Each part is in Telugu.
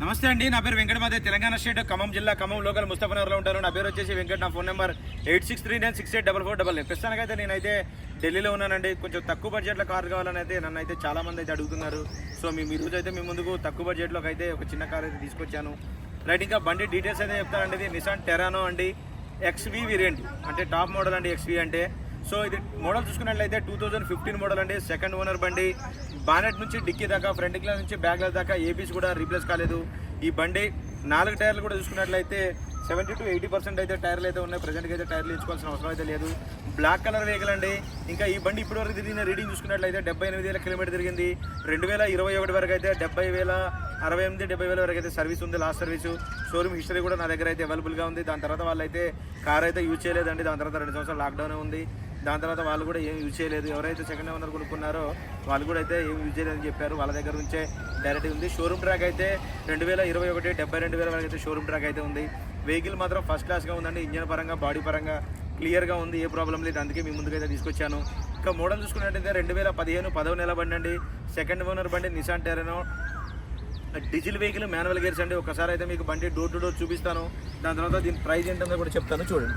నమస్తే అండి నా పేరు వెంకటమాదే తెలంగాణ స్టేట్ ఖమ్మం జిల్లా ఖమ్మం లోకల్ ముస్తఫనగర్లో ఉంటారు నా పేరు వచ్చేసి వెంకట నా phone number eight six three nine six eight double four double ప్రస్తుతానికైతే నేనైతే ఢిల్లీలో ఉన్నానండి. కొంచెం తక్కువ బడ్జెట్లో కార్ కావాలని అయితే నన్ను అయితే చాలామంది అయితే అడుగుతున్నారు. సో మీ ఈ రోజు అయితే మీ ముందుకు తక్కువ బడ్జెట్లోకి అయితే ఒక చిన్న కార్ అయితే తీసుకొచ్చాను. రైట్ ఇంకా బండి డీటెయిల్స్ అయితే చెప్తానండి. ఇది నిసాన్ టెరానో అండి. ఎక్స్వి వేరియంట్ అంటే టాప్ మోడల్ అండి ఎక్స్వి అంటే. సో ఇది మోడల్ చూసుకున్నట్లయితే టూ థౌజండ్ ఫిఫ్టీన్ మోడల్ అండి. సెకండ్ ఓనర్ బండి. బానెట్ నుంచి డిక్కీ దాకా ఫ్రంట్ గ్లాస్ నుంచి బ్యాక్ గ్లాస్ దాకా ఏపీస్ కూడా రీప్లేస్ కాలేదు. ఈ బండి నాలుగు టైర్లు కూడా చూసుకున్నట్లయితే సెవెంటీ టు ఎయిటీ పర్సెంట్ అయితే టైర్లు అయితే ఉన్నాయి. ప్రజెంట్కి అయితే టైర్లు ఇచ్చుకోవాల్సిన అవసరం అయితే లేదు. బ్లాక్ కలర్ వెహికల్ అండి. ఇంకా ఈ బండి ఇప్పటివరకు తిరిగిన రీడింగ్ చూసుకున్నట్లయితే డెబ్బై ఎనిమిది వేల కిలోమీటర్ తిరిగింది. రెండు వేల ఇరవై ఒకటి వరకు అయితే డెబ్బై వేల అరవై ఎనిమిది డెబ్బై వేల వరకు అయితే సర్వీస్ ఉంది లాస్ట్ సర్వీస్ షోరూమ్ హిస్టరీ కూడా నా దగ్గర అయితే అవైలబుల్గా ఉంది. దాని తర్వాత వాళ్ళైతే కార్ అయితే యూజ్ చేయలేదండి. దాని తర్వాత రెండు సంవత్సరాలు లాక్డౌన్ ఉంది. దాని తర్వాత వాళ్ళు కూడా ఏం యూజ్ చేయలేదు. ఎవరైతే సెకండ్ ఓనర్ కొనుక్కున్నారో వాళ్ళు కూడా అయితే ఏం యూజ్ చేయలేదని చెప్పారు. వాళ్ళ దగ్గర నుంచే డైరెక్ట్ ఉంది. షోరూమ్ ట్రాక్ అయితే రెండు వేల ఇరవై ఒకటి డెబ్బై రెండు వేల వరకు అయితే షోరూమ్ ట్రాక్ అయితే ఉంది. వెహికల్ మాత్రం ఫస్ట్ క్లాస్గా ఉందండి. ఇంజన్ పరంగా బాడీ పరంగా క్లియర్గా ఉంది. ఏ ప్రాబ్లం లేదు. అందుకే మీ ముందుకైతే తీసుకొచ్చాను. ఇంకా మోడల్ చూసుకున్నట్టయితే రెండు వేల పదిహేను పదవ నెల బండి అండి. సెకండ్ ఓనర్ బండి Nissan Terrano diesel vehicle manual gears అండి. ఒకసారి అయితే మీకు బండి డోర్ టు డోర్ చూపిస్తాను. దాని తర్వాత దీని ప్రైస్ ఏంటో కూడా చెప్తాను. చూడండి.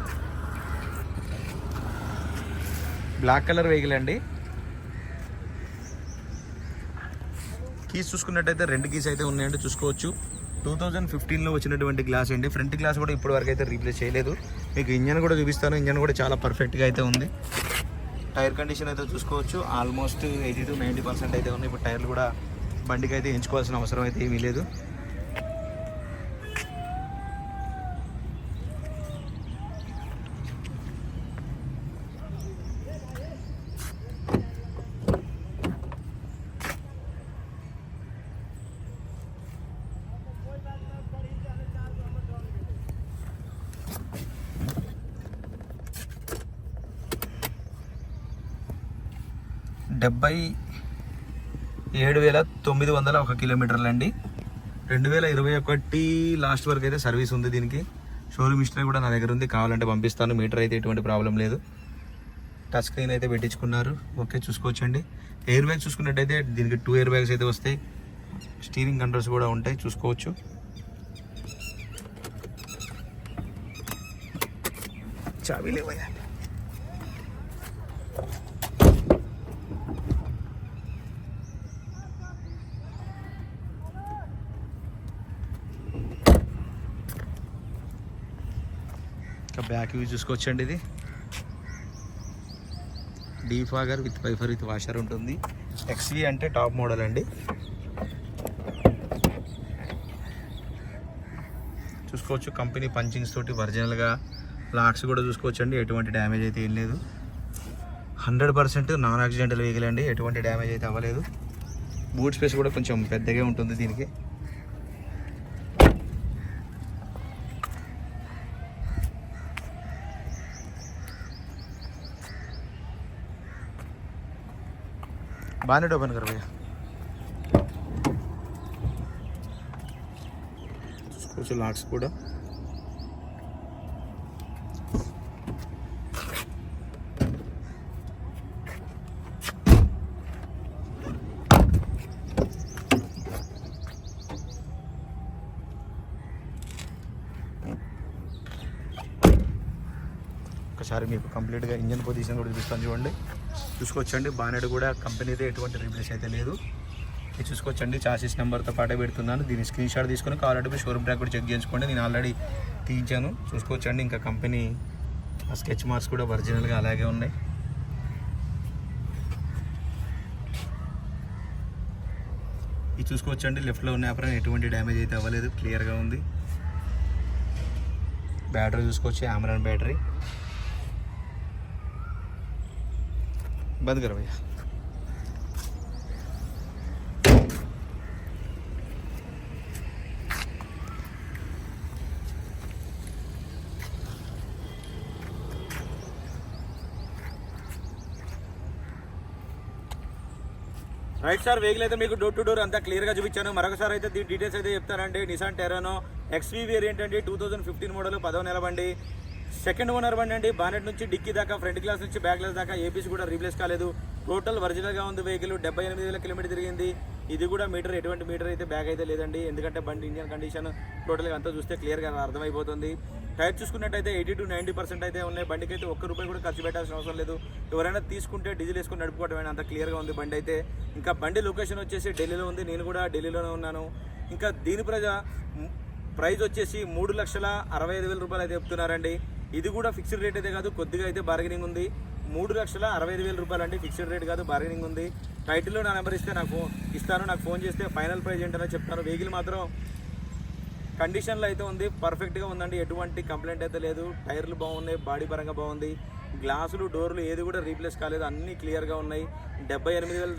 బ్లాక్ కలర్ వెహికల్ అండి. కీస్ చూసుకున్నట్టయితే రెండు కీస్ అయితే ఉన్నాయండి చూసుకోవచ్చు. టూ థౌజండ్ ఫిఫ్టీన్లో వచ్చినటువంటి గ్లాస్ అండి. ఫ్రంట్ గ్లాస్ కూడా ఇప్పటి వరకు అయితే రీప్లేస్ చేయలేదు. మీకు ఇంజన్ కూడా చూపిస్తాను. ఇంజన్ కూడా చాలా పర్ఫెక్ట్గా అయితే ఉంది. టైర్ కండిషన్ అయితే చూసుకోవచ్చు. Almost eighty to ninety percent అయితే ఉంది. ఇప్పుడు టైర్లు కూడా బండికి అయితే ఎంచుకోవాల్సిన అవసరం అయితే ఏమీ లేదు. డెబ్బై ఏడు వేల తొమ్మిది వందల ఒక కిలోమీటర్లు అండి రెండు వేల ఇరవై ఒకటి లాస్ట్ వరకు అయితే సర్వీస్ ఉంది దీనికి. షోరూమ్ హిస్టరీ కూడా నా దగ్గర ఉంది. కావాలంటే పంపిస్తాను. మీటర్ అయితే ఎటువంటి ప్రాబ్లం లేదు. టచ్ స్క్రీన్ అయితే పెట్టించుకున్నారు. ఓకే చూసుకోవచ్చండి. ఎయిర్ బ్యాగ్స్ చూసుకున్నట్టయితే దీనికి టూ ఎయిర్ బ్యాగ్స్ అయితే వస్తాయి. స్టీరింగ్ కంట్రోల్స్ కూడా ఉంటాయి. చూసుకోవచ్చు. చావీ లేవయ్యా ఇంకా బ్యాక్ వ్యూ చూసుకోవచ్చండి ఇది. Defogger with wiper with washer ఉంటుంది. ఎక్స్వీ అంటే టాప్ మోడల్ అండి. చూసుకోవచ్చు కంపెనీ పంచింగ్స్ తోటి ఒరిజినల్గా లాక్స్ కూడా చూసుకోవచ్చు అండి ఎటువంటి డ్యామేజ్ అయితే ఏం లేదు. Hundred percent non accidental vehicle అండి. ఎటువంటి డ్యామేజ్ అయితే అవ్వలేదు. బూట్ స్పేస్ కూడా కొంచెం పెద్దగా ఉంటుంది దీనికి. बानेट ओपन कर भैया. कुछ लाट्स स्कूडा ఒకసారి మీకు కంప్లీట్గా ఇంజన్ పొజిషన్ కూడా చూపిస్తాను చూడండి. చూసుకోవచ్చండి. బానెట్ కూడా కంపెనీదే ఎటువంటి రీప్లేస్ అయితే లేదు. ఇది చూసుకోవచ్చండి. చాసిస్ నెంబర్తో పాటే పెడుతున్నాను. దీని స్క్రీన్ షాట్ తీసుకొని కావాలంటే షోరూమ్ ట్రాక్ కూడా చెక్ చేయించుకోండి. నేను ఆల్రెడీ తీయించాను. చూసుకోవచ్చండి. ఇంకా కంపెనీ ఆ స్కెచ్ మార్క్స్ కూడా ఒరిజినల్గా అలాగే ఉన్నాయి. ఇది చూసుకోవచ్చండి. లెఫ్ట్లో ఉన్న అప్పుడు ఎటువంటి డ్యామేజ్ అయితే అవ్వలేదు. క్లియర్గా ఉంది. బ్యాటరీ చూసుకోవచ్చు. ఆమరాన్ బ్యాటరీ. बंद करो भैया రైట్ సార్ వెహికల్ అయితే మీకు డోర్ టు డోర్ అంతా క్లియర్గా చూపించాను మరొకసారి అయితే దీని డీటెయిల్స్ అయితే చెప్తానండి నిసాన్ టెరానో ఎక్స్వీ వేరియంట్ అండి టూ థౌజండ్ ఫిఫ్టీన్ మోడల్ పదవ నెల బండి సెకండ్ ఓనర్ బండి అండి. బానెట్ నుంచి డిక్కీ దాకా ఫ్రంట్ గ్లాస్ నుంచి బ్యాక్ గ్లాస్ దాకా ఏపీస్ కూడా రీప్లేస్ కాలేదు. టోటల్ ఒరిజినల్గా ఉంది వెహికల్. డెబ్బై ఎనిమిది వేల కిలోమీటర్ తిరిగింది. ఇది కూడా మీటర్ ఎటువంటి మీటర్ అయితే బ్యాగ్ అయితే లేదండి. ఎందుకంటే బండి ఇంజన్ కండిషన్ టోటల్గా అంతా చూస్తే క్లియర్గా అర్థమైపోతుంది. టైర్ చూసుకున్నట్టయితే ఎయిటీ టు నైంటీ పర్సెంట్ అయితే ఉన్నాయి. బండికి అయితే ఒక్క రూపాయి కూడా ఖర్చు పెట్టాల్సిన అవసరం లేదు. ఎవరైనా తీసుకుంటే డీజిల్ వేసుకొని నడుపుకోవడం అంత క్లియర్గా ఉంది బండి అయితే. ఇంకా బండి లొకేషన్ వచ్చేసి ఢిల్లీలో ఉంది. నేను కూడా ఢిల్లీలోనే ఉన్నాను. ఇంకా దీని ప్రజ ప్రైజ్ వచ్చేసి మూడు లక్షల అరవై ఐదు వేల రూపాయలు అయితే చెప్తున్నారండి. ఇది కూడా ఫిక్స్డ్ రేట్ అయితే కాదు కొద్దిగా అయితే బార్గెనింగ్ ఉంది. మూడు లక్షల అరవై ఐదు వేల రూపాయలు అండి ఫిక్స్డ్ రేట్ కాదు బార్గెనింగ్ ఉంది. టైటిల్లో నా నెంబర్ ఇస్తే నాకు ఇస్తాను నాకు ఫోన్ చేస్తే ఫైనల్ ప్రైజ్ ఏంటనో చెప్తాను. వెహికల్ మాత్రం కండిషన్లో అయితే ఉంది పర్ఫెక్ట్గా ఉందండి. ఎటువంటి కంప్లైంట్ అయితే లేదు. టైర్లు బాగున్నాయి బాడీ పరంగా బాగుంది. గ్లాసులు డోర్లు ఏది కూడా రీప్లేస్ కాలేదు. అన్నీ క్లియర్గా ఉన్నాయి. డెబ్బై ఎనిమిది వేల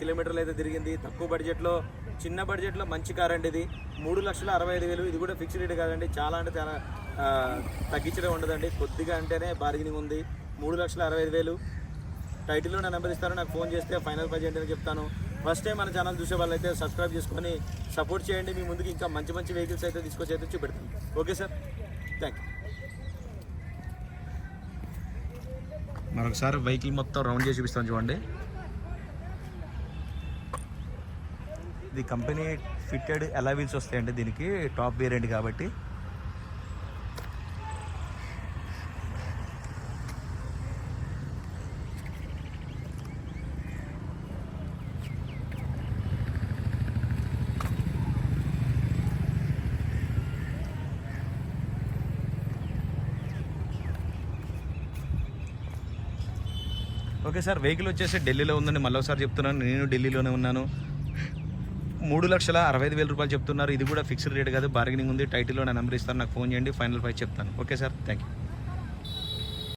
కిలోమీటర్లు అయితే తిరిగింది. తక్కువ బడ్జెట్లో చిన్న బడ్జెట్లో మంచి కార్ అండి ఇది. మూడు లక్షల అరవై ఐదు వేలు. ఇది కూడా ఫిక్స్డ్ రేట్ కాదండి. చాలా అంటే చాలా తగ్గించడం ఉండదండి. కొద్దిగా అంటేనే బార్గెనింగ్ ఉంది. మూడు లక్షల అరవై ఐదు వేలు. టైటిల్లో నా నెంబర్ ఇస్తాను. నాకు ఫోన్ చేస్తే ఫైనల్ ప్రైజ్ ఏంటని చెప్తాను. ఫస్ట్ టైం మన ఛానల్ చూసే వాళ్ళైతే సబ్స్క్రైబ్ చేసుకొని సపోర్ట్ చేయండి. మీ ముందుకు ఇంకా మంచి మంచి వెహికల్స్ అయితే తీసుకొచ్చి అయితే చూపెడతాను. ఓకే సార్ థ్యాంక్ యూ మరొకసారి వెహికల్ మొత్తం రౌండ్ చేసి చూపిస్తాను చూడండి. ఇది కంపెనీ ఫిట్టెడ్ ఎలా వీల్స్ వస్తాయండి దీనికి టాప్ వేరియంట్ కాబట్టి ఓకే సార్ వెహికల్ వచ్చేసి ఢిల్లీలో ఉందండి. మళ్ళీ ఒకసారి చెప్తున్నాను నేను ఢిల్లీలోనే ఉన్నాను. మూడు లక్షల అరవై ఐదు వేల రూపాయలు చెప్తున్నారు. ఇది కూడా ఫిక్స్డ్ రేట్ కాదు బార్గెనింగ్ ఉంది. టైటిల్లో నా నెంబర్ ఇస్తాను నాకు ఫోన్ చేయండి ఫైనల్ ప్రైస్ చెప్తాను. Okay sir thank you